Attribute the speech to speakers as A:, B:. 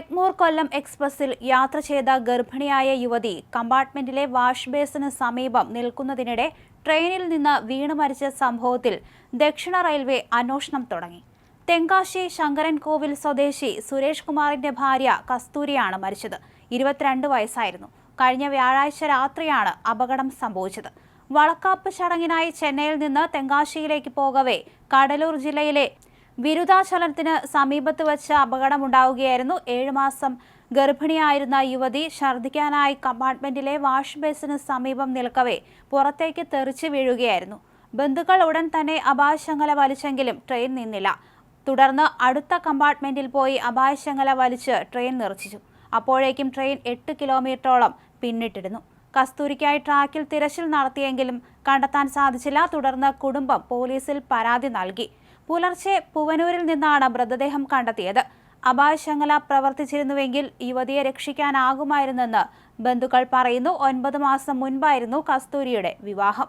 A: എഗ്മോർ കൊല്ലം എക്സ്പ്രസിൽ യാത്ര ചെയ്ത ഗർഭിണിയായ യുവതി കമ്പാർട്ട്മെന്റിലെ വാഷ് ബേസിന് സമീപം നിൽക്കുന്നതിനിടെ ട്രെയിനിൽ നിന്ന് വീണു മരിച്ച സംഭവത്തിൽ ദക്ഷിണ റെയിൽവേ അന്വേഷണം തുടങ്ങി. തെങ്കാശി ശങ്കരൻകോവിൽ സ്വദേശി സുരേഷ് കുമാറിന്റെ ഭാര്യ കസ്തൂരിയാണ് മരിച്ചത്. ഇരുപത്തിരണ്ട് വയസ്സായിരുന്നു. കഴിഞ്ഞ വ്യാഴാഴ്ച രാത്രിയാണ് അപകടം സംഭവിച്ചത്. വളക്കാപ്പ് ചടങ്ങിനായി ചെന്നൈയിൽ നിന്ന് തെങ്കാശിയിലേക്ക് പോകവേ കടലൂർ ജില്ലയിലെ വിരുദാചലത്തിന് സമീപത്ത് വച്ച് അപകടമുണ്ടാവുകയായിരുന്നു. ഏഴു മാസം ഗർഭിണിയായിരുന്ന യുവതി ഛർദ്ദിക്കാനായി കമ്പാർട്ട്മെന്റിലെ വാഷ് ബേസിന് സമീപം നിൽക്കവേ പുറത്തേക്ക് തെറിച്ചു വീഴുകയായിരുന്നു. ബന്ധുക്കൾ ഉടൻ തന്നെ അപായശങ്കല വലിച്ചെങ്കിലും ട്രെയിൻ നിന്നില്ല. തുടർന്ന് അടുത്ത കമ്പാർട്ട്മെന്റിൽ പോയി അപായശങ്കല വലിച്ച് ട്രെയിൻ നിർത്തിച്ചു അപ്പോഴേക്കും ട്രെയിൻ എട്ട് കിലോമീറ്ററോളം പിന്നിട്ടിരുന്നു. കസ്തൂരിക്കായി ട്രാക്കിൽ തിരച്ചിൽ നടത്തിയെങ്കിലും കണ്ടെത്താൻ സാധിച്ചില്ല. തുടർന്ന് കുടുംബം പോലീസിൽ പരാതി നൽകി. പുലർച്ചെ പുവനൂരിൽ നിന്നാണ് മൃതദേഹം കണ്ടെത്തിയത്. അപായശങ്കല പ്രവർത്തിച്ചിരുന്നുവെങ്കിൽ യുവതിയെ രക്ഷിക്കാനാകുമായിരുന്നെന്ന് ബന്ധുക്കൾ പറയുന്നു. ഒൻപത് മാസം മുൻപായിരുന്നു കസ്തൂരിയുടെ വിവാഹം.